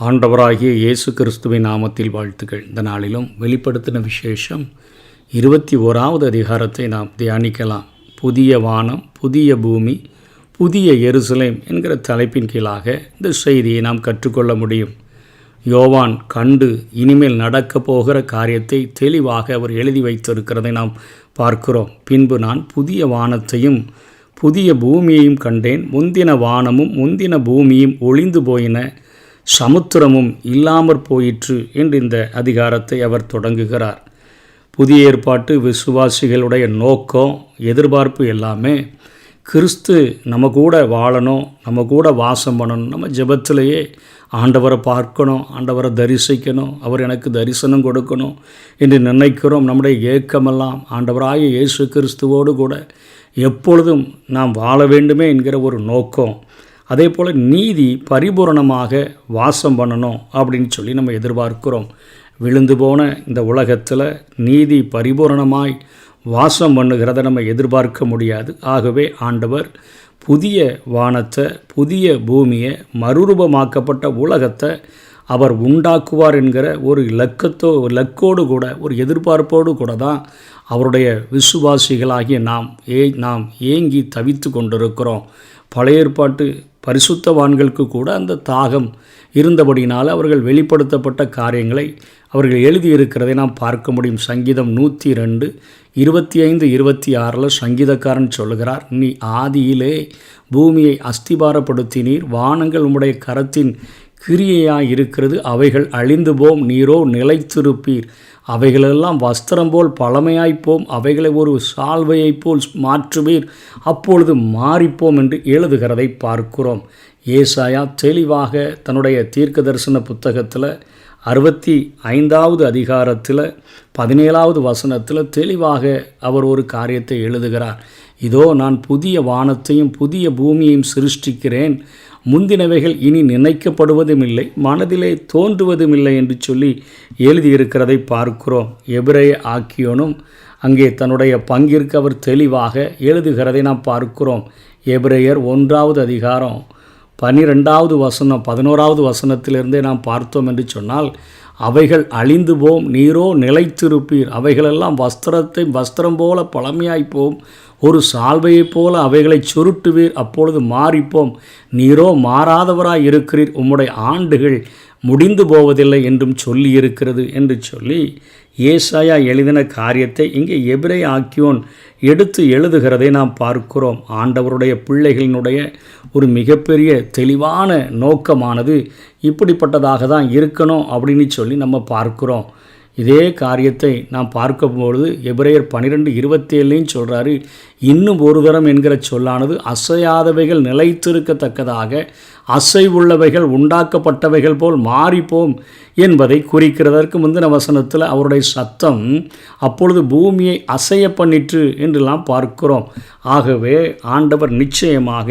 ஆண்டவராகிய இயேசு கிறிஸ்துவின் நாமத்தில் வாழ்த்துக்கள். இந்த நாளிலும் வெளிப்படுத்தின விசேஷம் இருபத்தி ஓராவது அதிகாரத்தை நாம் தியானிக்கலாம். புதிய வானம் புதிய பூமி புதிய எருசலேம் என்கிற தலைப்பின் கீழாக இந்த செய்தியை நாம் கற்றுக்கொள்ள முடியும். யோவான் கண்டு இனிமேல் நடக்கப் போகிற காரியத்தை தெளிவாக அவர் எழுதி வைத்திருக்கிறதை நாம் பார்க்கிறோம். பின்பு நான் புதிய வானத்தையும் புதிய பூமியையும் கண்டேன். முந்தின வானமும் முந்தின பூமியும் ஒளிந்து போயின. சமுத்திரமும் இல்லாமற் போயிற்று என்று இந்த அதிகாரத்தை அவர் தொடங்குகிறார். புதிய ஏற்பாட்டு விசுவாசிகளுடைய நோக்கம் எதிர்பார்ப்பு எல்லாமே கிறிஸ்து நம்ம கூட வாழணும் நம்ம கூட வாசம் பண்ணணும் நம்ம ஜபத்திலேயே ஆண்டவரை பார்க்கணும் ஆண்டவரை தரிசிக்கணும் அவர் எனக்கு தரிசனம் கொடுக்கணும் என்று நினைக்கிறோம். நம்முடைய ஏக்கமெல்லாம் ஆண்டவராய இயேசு கிறிஸ்துவோடு கூட எப்பொழுதும் நாம் வாழ வேண்டுமே என்கிற ஒரு நோக்கம். அதே போல் நீதி பரிபூரணமாக வாசம் பண்ணணும் அப்படின்னு சொல்லி நம்ம எதிர்பார்க்கிறோம். விழுந்து போன இந்த உலகத்தில் நீதி பரிபூரணமாய் வாசம் பண்ணுகிறத நம்ம எதிர்பார்க்க முடியாது. ஆகவே ஆண்டவர் புதிய வானத்தை புதிய பூமியை மறுரூபமாக்கப்பட்ட உலகத்தை அவர் உண்டாக்குவார் என்கிற ஒரு இலக்கத்தோ இலக்கோடு கூட ஒரு எதிர்பார்ப்போடு கூட தான் அவருடைய விசுவாசிகளாகிய நாம் ஏ நாம் ஏங்கி தவித்து கொண்டிருக்கிறோம். பழைய ஏற்பாட்டு பரிசுத்தவான்களுக்கு கூட அந்த தாகம் இருந்தபடினால் அவர்கள் வெளிப்படுத்தப்பட்ட காரியங்களை அவர்கள் எழுதியிருக்கிறதை நாம் பார்க்க முடியும். சங்கீதம் நூற்றி ரெண்டு இருபத்தி ஐந்து இருபத்தி ஆறில் சங்கீதக்காரன் சொல்லுகிறார் நீ ஆதியிலே பூமியை அஸ்திபாரப்படுத்தினீர் வானங்கள் உம்முடைய கரத்தின் கிரியையாக இருக்கிறது அவைகள் அழிந்து போம் நீரோ நிலைத்திருப்பீர். அவைகளெல்லாம் வஸ்திரம் போல் பழமையாய்ப்போம். அவைகளை ஒரு சால்வையைப் போல் மாற்றுவீர். அப்பொழுது மாறிப்போம் என்று எழுதுகிறதை பார்க்கிறோம். ஏசாயா தெளிவாக தன்னுடைய தீர்க்க தரிசன புத்தகத்தில் அறுபத்தி ஐந்தாவது அதிகாரத்தில் பதினேழாவது வசனத்தில் தெளிவாக அவர் ஒரு காரியத்தை எழுதுகிறார். இதோ நான் புதிய வானத்தையும் புதிய பூமியையும் சிருஷ்டிக்கிறேன். முந்தினவைகள் இனி நினைக்கப்படுவதும் இல்லை மனதிலே தோன்றுவதும் இல்லை என்று சொல்லி எழுதியிருக்கிறதை பார்க்கிறோம். எபிரே ஆக்கியோனும் அங்கே தன்னுடைய பங்கிற்கு அவர் தெளிவாக எழுதுகிறதை நாம் பார்க்கிறோம். எபிரேயர் ஒன்றாவது அதிகாரம் பன்னிரெண்டாவது வசனம் பதினோராவது வசனத்திலிருந்தே நாம் பார்த்தோம் என்று சொன்னால் அவைகள் அழிந்து போம் நீரோ நிலைத்திருப்பீர். அவைகளெல்லாம் வஸ்திரத்தை வஸ்திரம் போல பழமையாய்ப்போம். ஒரு சால்வையைப் போல அவைகளை சுருட்டுவீர். அப்பொழுது மாறிப்போம். நீரோ மாறாதவராய் இருக்கிறீர். உம்முடைய ஆண்டுகள் முடிந்து போவதில்லை என்றும் சொல்லியிருக்கிறது என்று சொல்லி ஏசாயா எழுதின காரியத்தை இங்கே எபிரே ஆக்கியோன் எடுத்து எழுதுகிறதை நாம் பார்க்கிறோம். ஆண்டவருடைய பிள்ளைகளினுடைய ஒரு மிகப்பெரிய தெளிவான நோக்கமானது இப்படிப்பட்டதாக தான் இருக்கணும் அப்படின்னு சொல்லி நம்ம பார்க்குறோம். இதே காரியத்தை நாம் பார்க்கும்பொழுது எபிரேயர் பன்னிரெண்டு இருபத்தேழுலையும் சொல்கிறாரு இன்னும் ஒரு தரம் என்கிற சொல்லானது அசையாதவைகள் நிலைத்திருக்கத்தக்கதாக அசைவுள்ளவைகள் உண்டாக்கப்பட்டவைகள் போல் மாறிப்போம் என்பதை குறிக்கிறதற்கு முந்தின வசனத்தில் அவருடைய சத்தம் அப்பொழுது பூமியை அசைய பண்ணிற்று என்றெல்லாம் பார்க்கிறோம். ஆகவே ஆண்டவர் நிச்சயமாக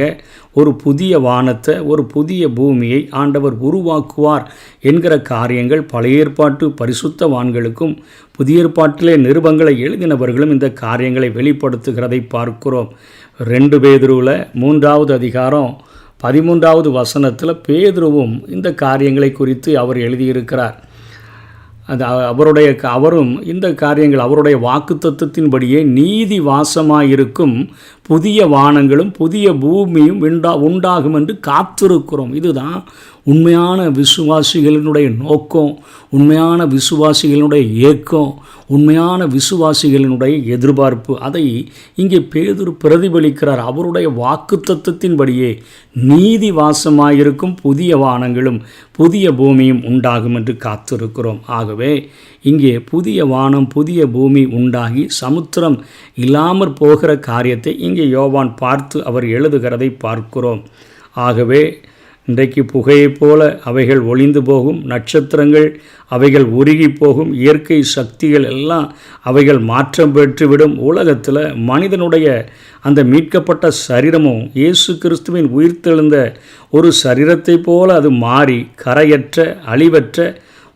ஒரு புதிய வானத்தை ஒரு புதிய பூமியை ஆண்டவர் உருவாக்குவார் என்கிற காரியங்கள் பழைய ஏற்பாட்டு பரிசுத்த வான்களுக்கும் புதிய ஏற்பாட்டிலே நிருபங்களை எழுதினவர்களும் இந்த காரியங்களை வெளிப்படுத்துகிறதை பார்க்கிறோம். ரெண்டு பேதுருவில் மூன்றாவது அதிகாரம் பதிமூன்றாவது வசனத்தில் பேதுருவும் இந்த காரியங்களை குறித்து அவர் எழுதியிருக்கிறார். அது அவருடைய அவரும் இந்த காரியங்கள் அவருடைய வாக்கு தத்துவத்தின்படியே நீதி வாசமாயிருக்கும் புதிய வானங்களும் புதிய பூமியும் உண்டா உண்டாகும் என்று காத்திருக்கிறோம். இதுதான் உண்மையான விசுவாசிகளினுடைய நோக்கம் உண்மையான விசுவாசிகளினுடைய ஏக்கம் உண்மையான விசுவாசிகளினுடைய எதிர்பார்ப்பு. அதை இங்கே பேதுரு பிரதிபலிக்கிறார். அவருடைய வாக்கு தத்துவத்தின்படியே நீதி வாசமாயிருக்கும் புதிய வானங்களும் புதிய பூமியும் உண்டாகும் என்று காத்திருக்கிறோம். ஆகவே இங்கே புதிய வானம் புதிய பூமி உண்டாகி சமுத்திரம் இல்லாமற் போகிற காரியத்தை இங்கே யோவான் பார்த்து அவர் எழுதுகிறதை பார்க்கிறோம். ஆகவே இன்றைக்கு புகையைப் போல அவைகள் ஒளிந்து போகும் நட்சத்திரங்கள் அவைகள் உருகி போகும் இயற்கை சக்திகள் எல்லாம் அவைகள் மாற்றம் பெற்றுவிடும் உலகத்தில் மனிதனுடைய அந்த மீட்கப்பட்ட சரீரமும் இயேசு கிறிஸ்துவின் உயிர்த்தெழுந்த ஒரு சரீரத்தை போல அது மாறி கரையற்ற அழிவற்ற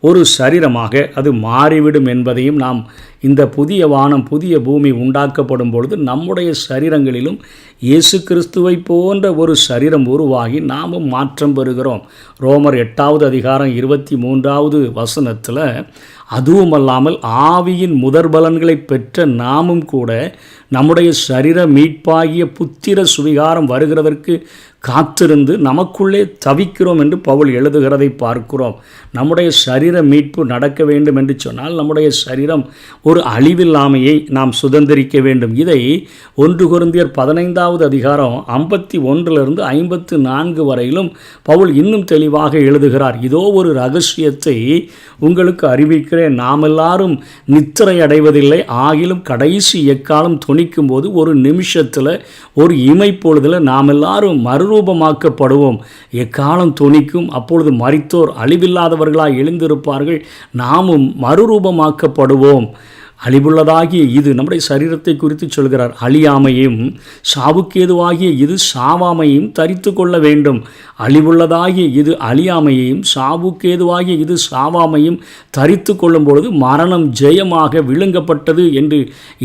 ஒரு சரீரமாக அது மாறிவிடும் என்பதையும் நாம் இந்த புதிய வானம் புதிய பூமி உண்டாக்கப்படும் பொழுது நம்முடைய சரீரங்களிலும் இயேசு கிறிஸ்துவை போன்ற ஒரு சரீரம் உருவாகி நாமும் மாற்றம் பெறுகிறோம். ரோமர் எட்டாவது அதிகாரம் இருபத்தி மூன்றாவது வசனத்தில் அதுவும் அல்லாமல் ஆவியின் முதற் பலன்களை பெற்ற நாமும் கூட நம்முடைய சரீர மீட்பாகிய புத்திர சுவிகாரம் வருகிறதற்கு காத்திருந்து நமக்குள்ளே தவிக்கிறோம் என்று பவுல் எழுதுகிறதை பார்க்கிறோம். நம்முடைய சரீர மீட்பு நடக்க வேண்டும் என்று சொன்னால் நம்முடைய சரீரம் ஒரு அழிவில்லாமையை நாம் சுதந்திரிக்க வேண்டும். இதை ஒன்று குருந்தியர் பதினைந்தாவது அதிகாரம் ஐம்பத்தி ஒன்றிலிருந்து ஐம்பத்து நான்கு வரையிலும் பவுல் இன்னும் தெளிவாக எழுதுகிறார். இதோ ஒரு ரகசியத்தை உங்களுக்கு அறிவிக்கிறேன். நாம் எல்லாரும் நித்திரை அடைவதில்லை. ஆகிலும் கடைசி எக்காலம் துணிக்கும் போது ஒரு நிமிஷத்தில் ஒரு இமைப்பொழுதில் நாம் எல்லாரும் மறுரூபமாக்கப்படுவோம். எக்காலம் துணிக்கும் அப்பொழுது மறித்தோர் அழிவில்லாதவர்களாக எழுந்திருப்பார்கள். நாமும் மறுரூபமாக்கப்படுவோம். அழிவுள்ளதாகிய இது நம்முடைய சரீரத்தை குறித்து சொல்கிறார். அழியாமையும் சாவுக்கேதுவாகிய இது சாவாமையும் தரித்து கொள்ள வேண்டும். அழிவுள்ளதாகிய இது அழியாமையையும் சாவுக்கேதுவாகிய இது சாவாமையும் தரித்து கொள்ளும் பொழுது மரணம் ஜெயமாக விழுங்கப்பட்டது என்று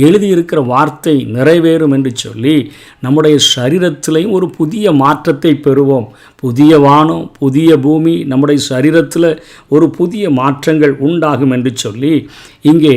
எழுதியிருக்கிற வார்த்தை நிறைவேறும் என்று சொல்லி நம்முடைய சரீரத்திலையும் ஒரு புதிய மாற்றத்தை பெறுவோம். புதிய வானம் புதிய பூமி நம்முடைய சரீரத்தில் ஒரு புதிய மாற்றங்கள் உண்டாகும் என்று சொல்லி இங்கே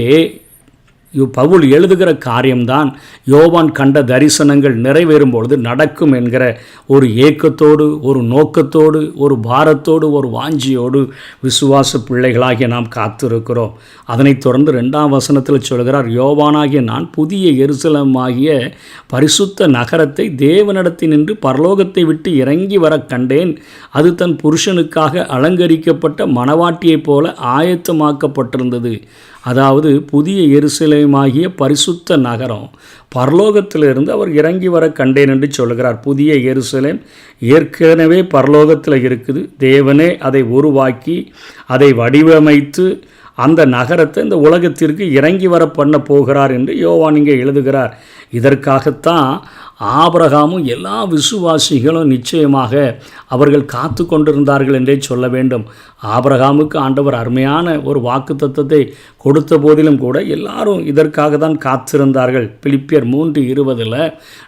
பவுல் எழுதுகிற காரியம்தான் யோவான் கண்ட தரிசனங்கள் நிறைவேறும் பொழுது நடக்கும் என்கிற ஒரு ஏக்கத்தோடு ஒரு நோக்கத்தோடு ஒரு பாரத்தோடு ஒரு வாஞ்சியோடு விசுவாச பிள்ளைகளாகிய நாம் காத்திருக்கிறோம். அதனைத் தொடர்ந்து ரெண்டாம் வசனத்தில் சொல்கிறார் யோவானாகிய நான் புதிய எருசலமாகிய பரிசுத்த நகரத்தை தேவனிடத்தினின்று பரலோகத்தை விட்டு இறங்கி வர கண்டேன். அது தன் புருஷனுக்காக அலங்கரிக்கப்பட்ட மணவாட்டியைப் போல ஆயத்தமாக்கப்பட்டிருந்தது. அதாவது புதிய எருசலேமாகிய பரிசுத்த நகரம். பரலோகத்திலிருந்து அவர் இறங்கி வர கண்டேன் என்று சொல்கிறார் புதிய எருசலேம் ஏற்கனவே பரலோகத்தில் இருக்குது. தேவனே அதை உருவாக்கி அதை வடிவமைத்து அந்த நகரத்தை இந்த உலகத்திற்கு இறங்கி வர பண்ண போகிறார் என்று யோவான் இங்கே எழுதுகிறார். இதற்காகத்தான் ஆபரகாமும் எல்லா விசுவாசிகளும் நிச்சயமாக அவர்கள் காத்து கொண்டிருந்தார்கள் என்றே சொல்ல வேண்டும். ஆபரகாமுக்கு ஆண்டவர் அருமையான ஒரு வாக்கு தத்துவத்தை கொடுத்த போதிலும் கூட எல்லாரும் இதற்காக தான் காத்திருந்தார்கள். பிலிப்பியர் மூன்று இருபதில்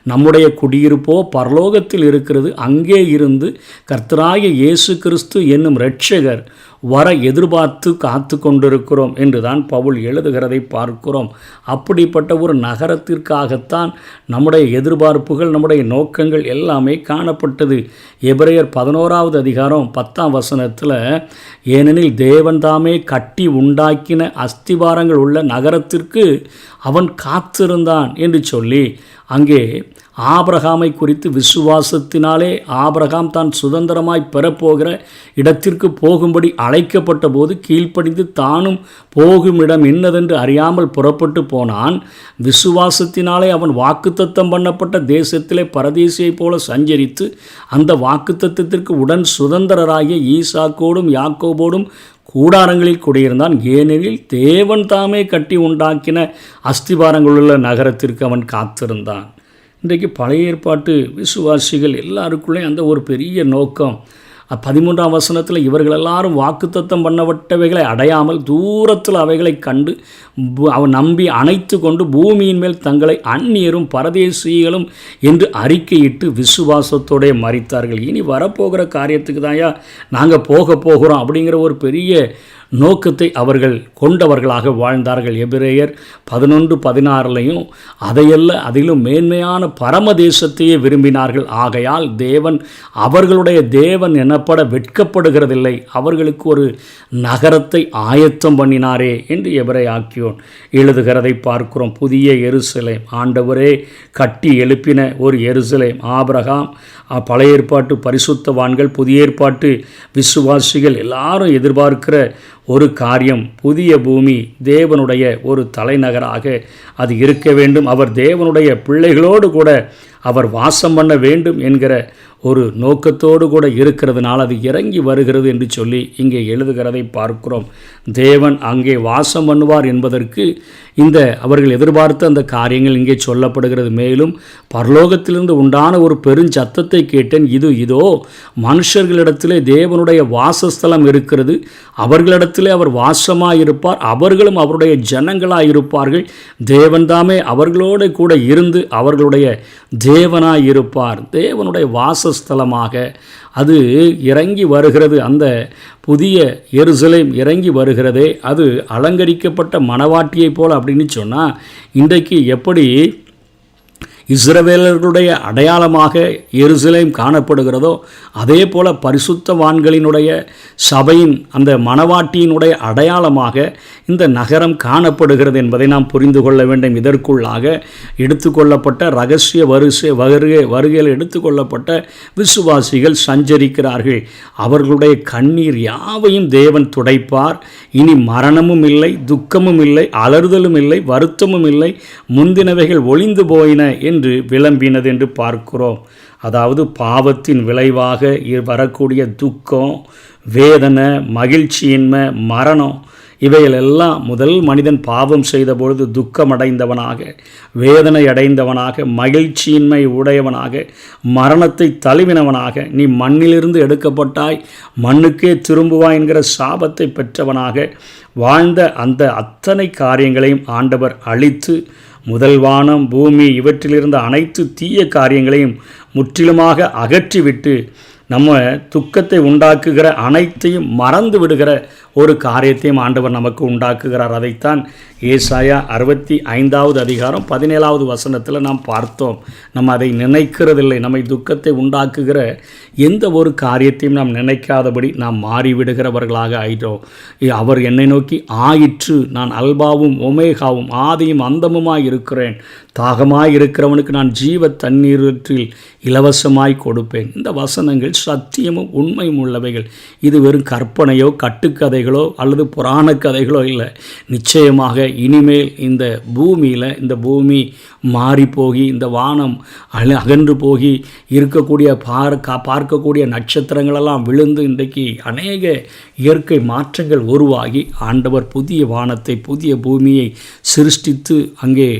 நம்முடைய குடியிருப்போ பரலோகத்தில் இருக்கிறது அங்கே இருந்து கர்த்தராய இயேசு கிறிஸ்து என்னும் இரட்சகர் வர எதிர்பார்த்து காத்து கொண்டிருக்கிறோம் என்று தான் பவுல் எழுதுகிறதை பார்க்கிறோம். அப்படிப்பட்ட ஒரு நகரத்திற்காகத்தான் நம்முடைய எதிர்பார்ப்புகள் நம்முடைய நோக்கங்கள் எல்லாமே காணப்பட்டது. எபிரேயர் பதினோராவது அதிகாரம் பத்தாம் வசனத்தில் ஏனெனில் தேவன் தாமே கட்டி உண்டாக்கின அஸ்திவாரங்கள் உள்ள நகரத்திற்கு அவன் காத்திருந்தான் என்று சொல்லி அங்கே ஆபிரகாமை குறித்து விசுவாசத்தினாலே ஆபிரகாம் தான் சுதந்திரமாய் பெறப்போகிற இடத்திற்கு போகும்படி அழைக்கப்பட்ட போது கீழ்ப்படிந்து தானும் போகும் இடம் என்னதென்று அறியாமல் புறப்பட்டு போனான். விசுவாசத்தினாலே அவன் வாக்குத்தத்தம் பண்ணப்பட்ட தேசத்திலே பரதேசியைப் போல சஞ்சரித்து அந்த வாக்குத்தத்திற்கு உடன் சுதந்திரராகிய ஈசாக்கோடும் யாக்கோபோடும் கூடாரங்களில் குடியிருந்தான். ஏனெனில் தேவன் தாமே கட்டி உண்டாக்கின அஸ்திபாரங்களுள்ள நகரத்திற்கு அவன் காத்திருந்தான். இன்றைக்கு பழைய ஏற்பாட்டு விசுவாசிகள் எல்லாருக்குள்ளேயும் அந்த ஒரு பெரிய நோக்கம். பதிமூன்றாம் வசனத்தில் இவர்கள் எல்லாரும் வாக்குத்தத்தம் பண்ணப்பட்டவைகளை அடையாமல் தூரத்தில் அவைகளை கண்டு அவன் நம்பி அணைத்து கொண்டு பூமியின் மேல் தங்களை அந்நியரும் பரதேசிகளும் என்று அறிக்கையிட்டு விசுவாசத்தோடைய மறித்தார்கள் இனி வரப்போகிற காரியத்துக்கு தான்யா நாங்கள் போக போகிறோம் அப்படிங்கிற ஒரு பெரிய நோக்கத்தை அவர்கள் கொண்டவர்களாக வாழ்ந்தார்கள். எபிரேயர் பதினொன்று பதினாறுலையும் அதையல்ல அதிலும் மேன்மையான பரம தேசத்தையே விரும்பினார்கள். ஆகையால் தேவன் அவர்களுடைய தேவன் எனப்பட வெட்கப்படுகிறதில்லை. அவர்களுக்கு ஒரு நகரத்தை ஆயத்தம் பண்ணினாரே என்று எவரை ஆக்கியோன் எழுதுகிறதை பார்க்கிறோம். புதிய எருசலேம் ஆண்டவரே கட்டி எழுப்பின ஒரு எருசலேம். ஆபிரகாம் பழைய ஏற்பாட்டு பரிசுத்தவான்கள் புதிய ஏற்பாட்டு விசுவாசிகள் எல்லாரும் எதிர்பார்க்கிற ஒரு காரியம் புதிய பூமி தேவனுடைய ஒரு தலைநகராக அது இருக்க வேண்டும். அவர் தேவனுடைய பிள்ளைகளோடு கூட அவர் வாசம் பண்ண வேண்டும் என்கிற ஒரு நோக்கத்தோடு கூட இருக்கிறதுனால அது இறங்கி வருகிறது என்று சொல்லி இங்கே எழுதுகிறதை பார்க்கிறோம். தேவன் அங்கே வாசம் பண்ணுவார் என்பதற்கு இந்த அவர்கள் எதிர்பார்த்த அந்த காரியங்கள் இங்கே சொல்லப்படுகிறது. மேலும் பரலோகத்திலிருந்து உண்டான ஒரு பெருஞ்சத்தத்தை கேட்டேன். இது இதோ மனுஷர்களிடத்திலே தேவனுடைய வாசஸ்தலம் இருக்கிறது. அவர்களிடத்திலே அவர் வாசமாக இருப்பார் அவர்களும் அவருடைய ஜனங்களாக இருப்பார்கள் தேவன்தாமே அவர்களோடு கூட இருந்து அவர்களுடைய தேவனாய் இருப்பார் தேவனுடைய வாசஸ்தலமாக அது இறங்கி வருகிறது. அந்த புதிய எருசலேம் இறங்கி வருகிறதே. அது அலங்கரிக்கப்பட்ட மணவாட்டியைப் போல் அப்படின்னு சொன்னால் இன்றைக்கு எப்படி இஸ்ரவேலர்களுடைய அடையாளமாக எருசலேம் காணப்படுகிறதோ அதே போல பரிசுத்தவான்களினுடைய சபையின் அந்த மணவாட்டியினுடைய அடையாளமாக இந்த நகரம் காணப்படுகிறது என்பதை நாம் புரிந்து கொள்ள வேண்டும். இதற்குள்ளாக எடுத்துக்கொள்ளப்பட்ட ரகசிய வரிசை வருகை வருகையில் எடுத்துக்கொள்ளப்பட்ட விசுவாசிகள் சஞ்சரிக்கிறார்கள். அவர்களுடைய கண்ணீர் யாவையும் தேவன் துடைப்பார். இனி மரணமும் இல்லை துக்கமும் இல்லை அலறுதலும் இல்லை வருத்தமும் இல்லை முந்தினவைகள் ஒளிந்து போயின என்று விளம்பினது என்று பார்க்கிறோம். அதாவது பாவத்தின் விளைவாக வரக்கூடிய துக்கம் வேதனை மகிழ்ச்சியின்மை மரணம் இவைகளெல்லாம் முதல் மனிதன் பாவம் செய்த பொழுது துக்கமடைந்தவனாக வேதனை அடைந்தவனாக மகிழ்ச்சியின்மை உடையவனாக மரணத்தை தழுவினவனாக நீ மண்ணிலிருந்து எடுக்கப்பட்டாய் மண்ணுக்கே திரும்புவாய் என்கிற சாபத்தை பெற்றவனாக வாழ்ந்த அந்த அத்தனை காரியங்களையும் ஆண்டவர் அழித்து முதல் வானம் பூமி இவற்றிலிருந்த அனைத்து தீய காரியங்களையும் முற்றிலுமாக அகற்றிவிட்டு நம்ம துக்கத்தை உண்டாக்குகிற அனைத்தையும் மறந்து விடுகிற ஒரு காரியத்தையும் ஆண்டவர் நமக்கு உண்டாக்குகிறார். அதைத்தான் ஏசாயா அறுபத்தி ஐந்தாவது அதிகாரம் பதினேழாவது வசனத்தில் நாம் பார்த்தோம். நம்ம அதை நினைக்கிறதில்லை. நம்மை துக்கத்தை உண்டாக்குகிற எந்த ஒரு காரியத்தையும் நாம் நினைக்காதபடி நாம் மாறிவிடுகிறவர்களாக ஆயிட்டோம். அவர் என்னை நோக்கி ஆயிற்று நான் அல்பாவும் ஒமேகாவும் ஆதியும் அந்தமுமாய் இருக்கிறேன். தாகமாய் இருக்கிறவனுக்கு நான் ஜீவ தண்ணீரற்றில் இலவசமாய் கொடுப்பேன். இந்த வசனங்கள் சத்தியமும் உண்மையும் உள்ளவைகள். இது வெறும் கற்பனையோ கட்டுக்கதைகள் அல்லது புராண கதைகளோ இல்லை. நிச்சயமாக இனிமேல் இந்த பூமியில் இந்த பூமி மாறி போகி இந்த வானம் அகன்று போகி இருக்கக்கூடிய பார்க்க பார்க்கக்கூடிய நட்சத்திரங்களெல்லாம் விழுந்து இன்றைக்கு அநேக இயற்கை மாற்றங்கள் உருவாகி ஆண்டவர் புதிய வானத்தை புதிய பூமியை சிருஷ்டித்து அங்கே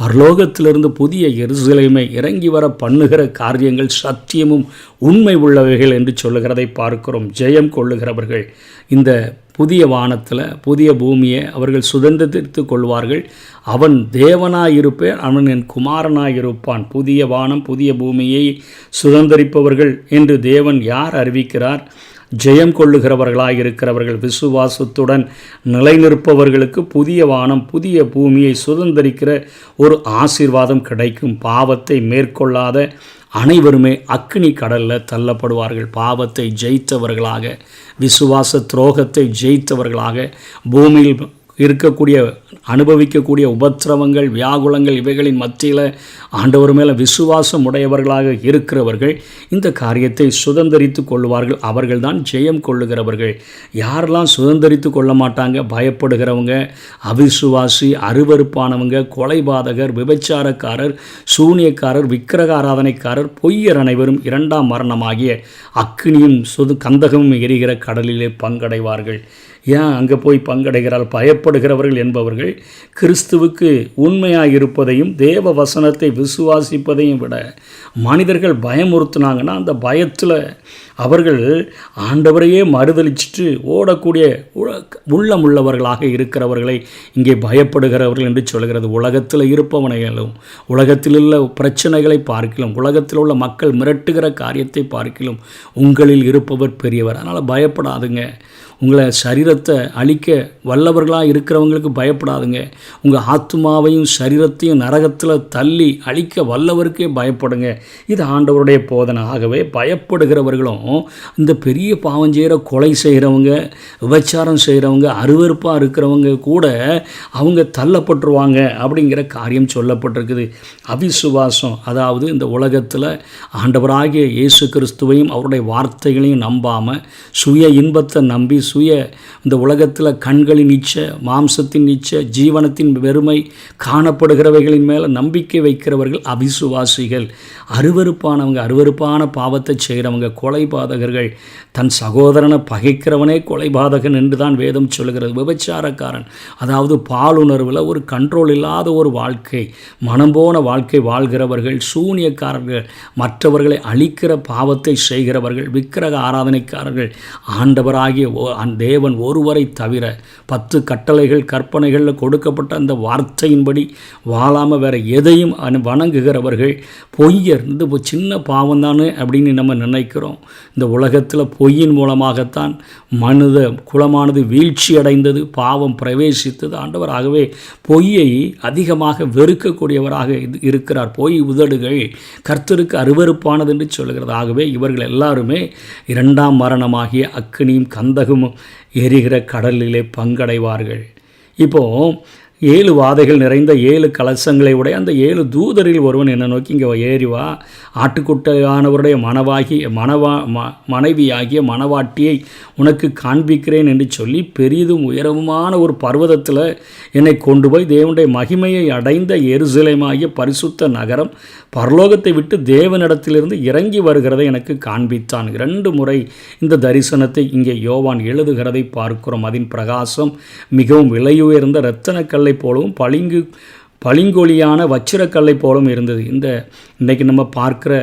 பரலோகத்திலிருந்து புதிய எருசலேமை இறங்கி வர பண்ணுகிற காரியங்கள் சத்தியமும் உண்மை உள்ளவைகள் என்று சொல்லுகிறதை பார்க்கிறோம். ஜெயம் கொள்ளுகிறவர்கள். இந்த புதிய வானத்தில் புதிய பூமியை அவர்கள் சுதந்திரித்து கொள்வார்கள். அவன் தேவனாயிருப்பேன் அவன் என் குமாரனாயிருப்பான். புதிய வானம் புதிய பூமியை சுதந்திரிப்பவர்கள் என்று தேவன் யார் அறிவிக்கிறார்? ஜெயம் கொள்ளுகிறவர்களாக இருக்கிறவர்கள் விசுவாசத்துடன் நிலைநிற்பவர்களுக்கு புதிய வானம் புதிய பூமியை சுதந்திரிக்கிற ஒரு ஆசீர்வாதம் கிடைக்கும். பாவத்தை மேற்கொள்ளாத அனைவருமே அக்னி கடலில் தள்ளப்படுவார்கள். பாவத்தை ஜெயித்தவர்களாக விசுவாச துரோகத்தை ஜெயித்தவர்களாக பூமியில் இருக்கக்கூடிய அனுபவிக்கக்கூடிய உபத்திரவங்கள் வியாகுலங்கள் இவைகளின் மத்தியில் ஆண்டவர் மேலே விசுவாசம் உடையவர்களாக இருக்கிறவர்கள் இந்த காரியத்தை சுதந்திரித்து கொள்வார்கள். அவர்கள் தான் ஜெயம் கொள்ளுகிறவர்கள். யாரெல்லாம் சுதந்திரித்து கொள்ள மாட்டாங்க பயப்படுகிறவங்க அவிசுவாசி அருவறுப்பானவங்க கொலைபாதகர் விபச்சாரக்காரர் சூனியக்காரர் விக்கிரக ஆராதனைக்காரர் பொய்யர் அனைவரும் இரண்டாம் மரணமாகிய அக்னியும் சுது கந்தகமும் எரிகிற கடலிலே பங்கடைவார்கள். ஏன் அங்கே போய் பங்கடைகிறாள்? பயப்படுகிறவர்கள் என்பவர்கள் கிறிஸ்துவுக்கு உண்மையாக இருப்பதையும் தேவ வசனத்தை விசுவாசிப்பதையும் விட மனிதர்கள் பயமுறுத்துனாங்கன்னா அந்த பயத்தில் அவர்கள் ஆண்டவரையே மறுதளிச்சிட்டு ஓடக்கூடிய உள்ளம் உள்ளவர்களாக இருக்கிறவர்களை இங்கே பயப்படுகிறவர்கள் என்று சொல்கிறது. உலகத்தில் இருப்பவனைகளும் உலகத்தில் உள்ள பிரச்சனைகளை பார்க்கலாம் உலகத்தில் உள்ள மக்கள் மிரட்டுகிற காரியத்தை பார்க்கலாம் உங்களில் இருப்பவர் பெரியவர். அதனால் பயப்படாதுங்க. உங்களை சரீரத்தை அழிக்க வல்லவர்களாக இருக்கிறவங்களுக்கு பயப்படாதுங்க. உங்கள் ஆத்மாவையும் சரீரத்தையும் நரகத்தில் தள்ளி அழிக்க வல்லவருக்கே பயப்படுங்க. இது ஆண்டவருடைய போதனை. ஆகவே பயப்படுகிறவர்களும் இந்த பெரிய பாவம் செய்கிற கொலை செய்கிறவங்க விபச்சாரம் செய்கிறவங்க அருவருப்பாக இருக்கிறவங்க கூட அவங்க தள்ளப்பட்டுருவாங்க அப்படிங்கிற காரியம் சொல்லப்பட்டிருக்குது. அவிசுவாசம் அதாவது இந்த உலகத்தில் ஆண்டவராகிய இயேசு கிறிஸ்துவையும் அவருடைய வார்த்தைகளையும் நம்பாமல் சுய இன்பத்தை நம்பி சுய இந்த உலகத்தில் கண்களின் இச்ச மாம்சத்தின் இச்ச ஜீவனத்தின் வெறுமை காணப்படுகிறவைகளின் மேலே நம்பிக்கை வைக்கிறவர்கள் அவிசுவாசிகள். அருவருப்பானவங்க அருவருப்பான பாவத்தை செய்கிறவங்க கொலை கொலைபாதகர்கள் தன் சகோதரனை பகைக்கிறவனே கொலைபாதகன் என்று தான் வேதம் சொல்கிறது விபச்சாரக்காரன். அதாவது பாலுணர்வில் ஒரு கண்ட்ரோல் இல்லாத ஒரு வாழ்க்கை. மனம் போன வாழ்க்கை வாழ்கிறவர்கள் சூனியக்காரர்கள் மற்றவர்களை அழிக்கிற பாவத்தை செய்கிறவர்கள் விக்கிரக ஆராதனைக்காரர்கள். ஆண்டவராகிய தேவன் ஒருவரை தவிர பத்து கட்டளைகள் கற்பனைகளில் கொடுக்கப்பட்ட அந்த வார்த்தையின்படி வாழாமல் வேற எதையும் வணங்குகிறவர்கள் பொய்யர் இந்த சின்ன பாவம் தானே அப்படின்னு நம்ம நினைக்கிறோம். இந்த உலகத்தில் பொய்யின் மூலமாகத்தான் மனித குலமானது வீழ்ச்சி அடைந்தது பாவம் பிரவேசித்தது. ஆண்டவராகவே பொய்யை அதிகமாக வெறுக்கக்கூடியவராக இருக்கிறார். பொய் உதடுகள் கர்த்தருக்கு அருவறுப்பானது என்று சொல்கிறது ஆகவே இவர்கள் எல்லாருமே இரண்டாம் மரணமாகிய அக்னியும் கந்தகமும் எரிகிற கடலிலே பங்கடைவார்கள். இப்போது ஏழு வாதைகள் நிறைந்த ஏழு கலசங்களை உடைய அந்த ஏழு தூதரில் ஒருவன் என்னை நோக்கி இங்கே ஏறி வா. ஆட்டுக்குட்டையானவருடைய மனவாகி மனவா ம மனைவியாகிய மனவாட்டியை உனக்கு காண்பிக்கிறேன் என்று சொல்லி பெரிதும் உயரமான ஒரு பர்வதத்தில் என்னை கொண்டு போய் தேவனுடைய மகிமையை அடைந்த எருசலேமாகிய பரிசுத்த நகரம் பரலோகத்தை விட்டு தேவனிடத்திலிருந்து இறங்கி வருகிறதை எனக்கு காண்பித்தான். இரண்டு முறை இந்த தரிசனத்தை இங்கே யோவான் எழுதுகிறதை பார்க்கிறோம். அதன் பிரகாசம் மிகவும் விலையுயர்ந்த இரத்தனக்கல்லை கல்லை போலவும் பளிங்கு பளிங்கொலியான வச்சிரக்கல்லை போலவும் இருந்தது. இந்த இன்றைக்கி நம்ம பார்க்குற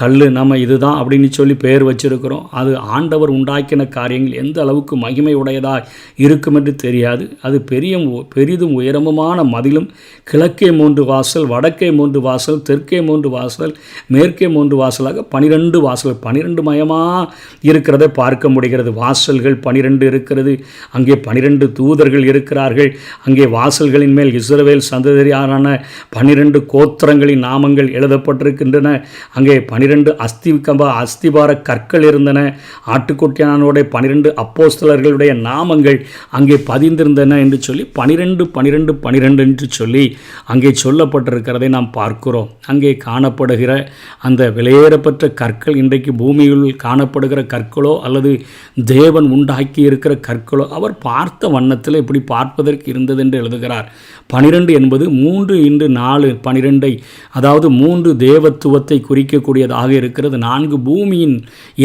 கல் நம்ம இதுதான் அப்படின்னு சொல்லி பெயர் வச்சிருக்கிறோம். அது ஆண்டவர் உண்டாக்கின காரியங்கள் எந்த அளவுக்கு மகிமை உடையதாக இருக்கும் என்று தெரியாது. அது பெரிய பெரிதும் உயரமுமான மதிலும் கிழக்கே மூன்று வாசல் வடக்கே மூன்று வாசல் தெற்கே மூன்று வாசல் மேற்கே மூன்று வாசலாக பனிரெண்டு வாசல் பனிரெண்டு மயமாக இருக்கிறதை பார்க்க முடிகிறது. வாசல்கள் பனிரெண்டு இருக்கிறது. அங்கே பனிரெண்டு தூதர்கள் இருக்கிறார்கள். அங்கே வாசல்களின் மேல் இஸ்ரவேல் சந்ததியாரான பனிரெண்டு கோத்திரங்களின் நாமங்கள் எழுதப்பட்டிருக்கின்றன. அங்கே பனிரெண்டு பனிரெண்டு அஸ்தி கம்ப அஸ்திபார கற்கள் இருந்தன. ஆட்டுக்குட்டியானோடைய பனிரெண்டு அப்போஸ்தலர்களுடைய நாமங்கள் அங்கே பதிந்திருந்தன என்று சொல்லி பனிரெண்டு பனிரெண்டு பனிரெண்டு என்று சொல்லி அங்கே சொல்லப்பட்டிருக்கிறதை நாம் பார்க்கிறோம். அங்கே காணப்படுகிற அந்த விலையேறப்பட்ட கற்கள் இன்றைக்கு பூமியில் காணப்படுகிற கற்களோ அல்லது தேவன் உண்டாக்கி இருக்கிற கற்களோ அவர் பார்த்த வண்ணத்தில் இப்படி பார்ப்பதற்கு இருந்தது என்று எழுதுகிறார். பனிரெண்டு என்பது மூன்று இன்று நாலு பனிரெண்டை அதாவது மூன்று தேவத்துவத்தை குறிக்கக்கூடியதாக குறிக்கக்கூடியதாக இருக்கிறது. நான்கு பூமியின்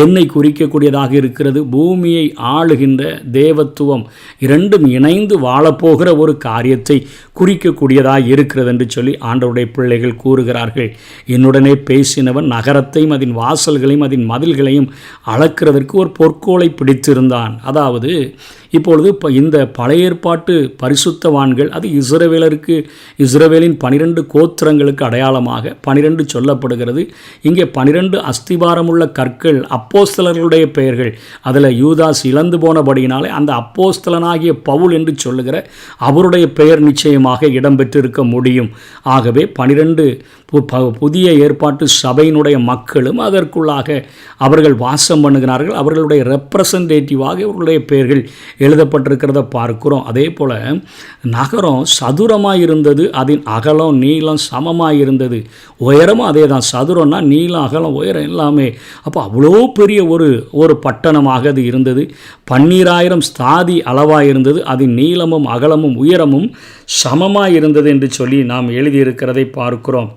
எண்ணை குறிக்கக்கூடியதாக இருக்கிறது. பூமியை ஆளுகின்ற தேவத்துவம் இரண்டும் இணைந்து வாழப்போகிற ஒரு காரியத்தை குறிக்கக்கூடியதாக இருக்கிறது என்று சொல்லி ஆண்டவருடைய பிள்ளைகள் கூறுகிறார்கள். என்னுடனே பேசினவன் நகரத்தையும் அதன் வாசல்களையும் அதன் மதில்களையும் அளக்கிறதற்கு ஒரு பொற்கோளை பிடித்திருந்தான். அதாவது இப்பொழுது இப்போ இந்த பழைய ஏற்பாட்டு பரிசுத்தவான்கள் அது இஸ்ரவேலருக்கு இஸ்ரவேலின் பனிரெண்டு கோத்திரங்களுக்கு அடையாளமாக பனிரெண்டு சொல்லப்படுகிறது. இங்கே பனிரெண்டு அஸ்திபாரமுள்ள கற்கள் அப்போஸ்தலர்களுடைய பெயர்கள். அதில் யூதாஸ் இழந்து போனபடியினாலே அந்த அப்போஸ்தலனாகிய பவுல் என்று சொல்லுகிற அவருடைய பெயர் நிச்சயமாக இடம்பெற்றிருக்க முடியும். ஆகவே பனிரெண்டு புதிய ஏற்பாட்டு சபையினுடைய மக்களும் அதற்குள்ளாக அவர்கள் வாசம் பண்ணுகிறார்கள். அவர்களுடைய ரெப்ரசன்டேட்டிவாக இவர்களுடைய பெயர்கள் எழுதப்பட்டிருக்கிறத பார்க்கிறோம். அதே போல் நகரம் சதுரமாக இருந்தது அதன் அகலம் நீளம் சமமாக இருந்தது. உயரமும் அதே தான் சதுரம்னா நீளம் அகலம் உயரம் எல்லாமே. அப்போ அவ்வளோ பெரிய ஒரு ஒரு பட்டணமாக அது இருந்தது. பன்னீராயிரம் ஸ்தாதி அளவாக இருந்தது. அதன் நீளமும் அகலமும் உயரமும் சமமாக இருந்தது என்று சொல்லி நாம் எழுதியிருக்கிறதை பார்க்கிறோம்.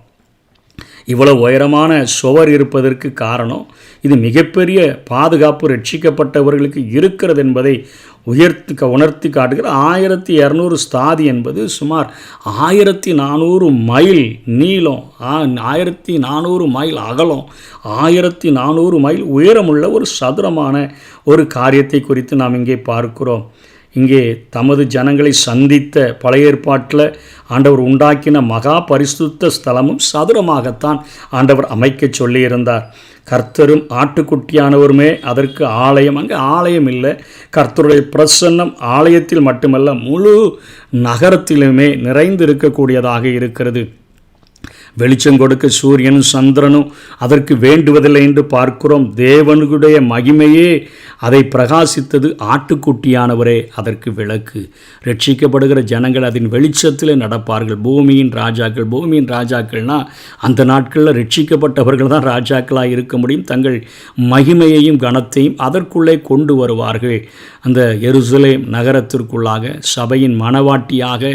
இவ்வளோ உயரமான சுவர் இருப்பதற்கு காரணம் இது மிகப்பெரிய பாதுகாப்பு ரட்சிக்கப்பட்டவர்களுக்கு இருக்கிறது என்பதை உயர்த்தி உணர்த்தி காட்டுகிற ஆயிரத்தி இரநூறு ஸ்தாதி என்பது சுமார் ஆயிரத்தி நானூறு மைல் நீளம் ஆயிரத்தி நானூறு மைல் அகலம் ஆயிரத்தி நானூறு மைல் உயரமுள்ள ஒரு சதுரமான ஒரு காரியத்தை குறித்து நாம் இங்கே பார்க்கிறோம். இங்கே தமது ஜனங்களை சந்தித்த பழைய ஏற்பாட்டில் ஆண்டவர் உண்டாக்கின மகா பரிசுத்த ஸ்தலமும் சதுரமாகத்தான் ஆண்டவர் அமைக்க சொல்லியிருந்தார். கர்த்தரும் ஆட்டுக்குட்டியானவருமே அதற்கு ஆலயம். அங்கே ஆலயம் இல்லை. கர்த்தருடைய பிரசன்னம் ஆலயத்தில் மட்டுமல்ல முழு நகரத்திலுமே நிறைந்து இருக்கக்கூடியதாக இருக்கிறது. வெளிச்சம் கொடுக்க சூரியனும் சந்திரனும் அதற்கு வேண்டுவதில்லை என்று பார்க்கிறோம். தேவனுடைய மகிமையே அதை பிரகாசித்தது ஆட்டுக்குட்டியானவரே அதற்கு விளக்கு. ரட்சிக்கப்படுகிற ஜனங்கள் அதன் வெளிச்சத்தில் நடப்பார்கள். பூமியின் ராஜாக்கள் பூமியின் ராஜாக்கள்னால் அந்த நாட்களில் ரட்சிக்கப்பட்டவர்கள் தான் ராஜாக்களாக இருக்க முடியும். தங்கள் மகிமையையும் கனத்தையும் அதற்குள்ளே கொண்டு வருவார்கள். அந்த எருசலேம் நகரத்திற்குள்ளாக சபையின் மனவாட்டியாக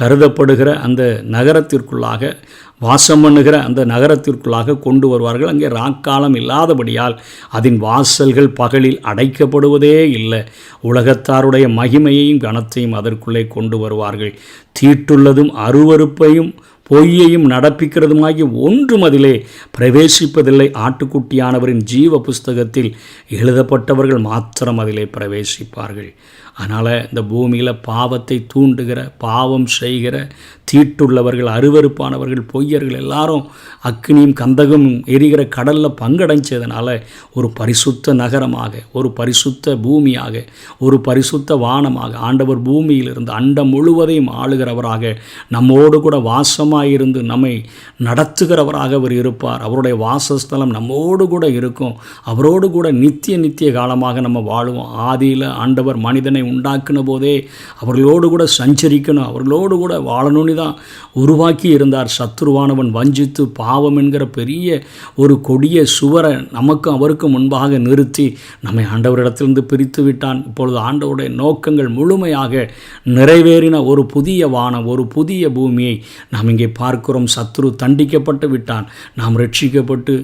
கருதப்படுகிற அந்த நகரத்திற்குள்ளாக வாசம் பண்ணுகிற அந்த நகரத்திற்குள்ளாக கொண்டு வருவார்கள். அங்கே ராக்காலம் இல்லாதபடியால் அதன் வாசல்கள் பகலில் அடைக்கப்படுவதே இல்லை. உலகத்தாருடைய மகிமையையும் கனத்தையும் அதற்குள்ளே கொண்டு வருவார்கள். தீட்டுள்ளதும் அருவறுப்பையும் பொய்யையும் நடப்பிக்கிறதுமாகி ஒன்றும் அதிலே பிரவேசிப்பதில்லை. ஆட்டுக்குட்டியானவரின் ஜீவ புஸ்தகத்தில் எழுதப்பட்டவர்கள் மாத்திரம் அதிலே பிரவேசிப்பார்கள். அதனால் இந்த பூமியில் பாவத்தை தூண்டுகிற பாவம் செய்கிற தீட்டுள்ளவர்கள் அருவறுப்பானவர்கள் பொய்யர்கள் எல்லாரும் அக்னியும் கந்தகம் எரிகிற கடலில் பங்கடைஞ்சதுனால ஒரு பரிசுத்த நகரமாக ஒரு பரிசுத்த பூமியாக ஒரு பரிசுத்த வானமாக ஆண்டவர் பூமியில் இருந்து அண்டம் முழுவதையும் ஆளுகிறவராக நம்மோடு கூட வாசமாக இருந்து நம்மை நடத்துகிறவராக அவர் இருப்பார். அவருடைய வாசஸ்தலம் நம்மோடு கூட இருக்கும். அவரோடு கூட நித்திய நித்திய காலமாக நம்ம வாழுவோம். ஆதியில் ஆண்டவர் மனிதனை உண்டாக்கின போதே அவர்களோடு கூட சஞ்சரிக்கணும் அவர்களோடு கூட வாழணும்னு தான் உருவாக்கி இருந்தார். சத்ருவானவன் வஞ்சித்து பாவம் என்கிற பெரிய ஒரு கொடிய சுவரை நமக்கும் அவருக்கும் முன்பாக நிறுத்தி நம்மை ஆண்டவரிடத்திலிருந்து பிரித்து விட்டான். இப்பொழுது ஆண்டவருடைய நோக்கங்கள் முழுமையாக நிறைவேறின ஒரு புதிய வானம் ஒரு புதிய பூமியை நாம் இங்கே பார்க்கிறோம். சத்ரு தண்டிக்கப்பட்டு விட்டான். நாம் ரட்சிக்கப்பட்டு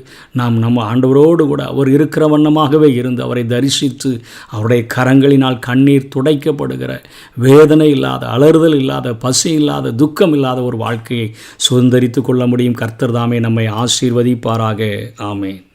நாம் நம்ம ஆண்டவரோடு கூட அவர் இருக்கிற வண்ணமாகவே இருந்து அவரை தரிசித்து அவருடைய கரங்களினால் கண்ணீர் துடைக்கப்படுகிற வேதனை இல்லாத அலறுதல் இல்லாத பசி இல்லாத துக்கம் இல்லாத ஒரு வாழ்க்கையை சுதந்திரித்து கொள்ள முடியும். கர்த்தர் தாமே நம்மை ஆசீர்வதிப்பாராக. ஆமேன்.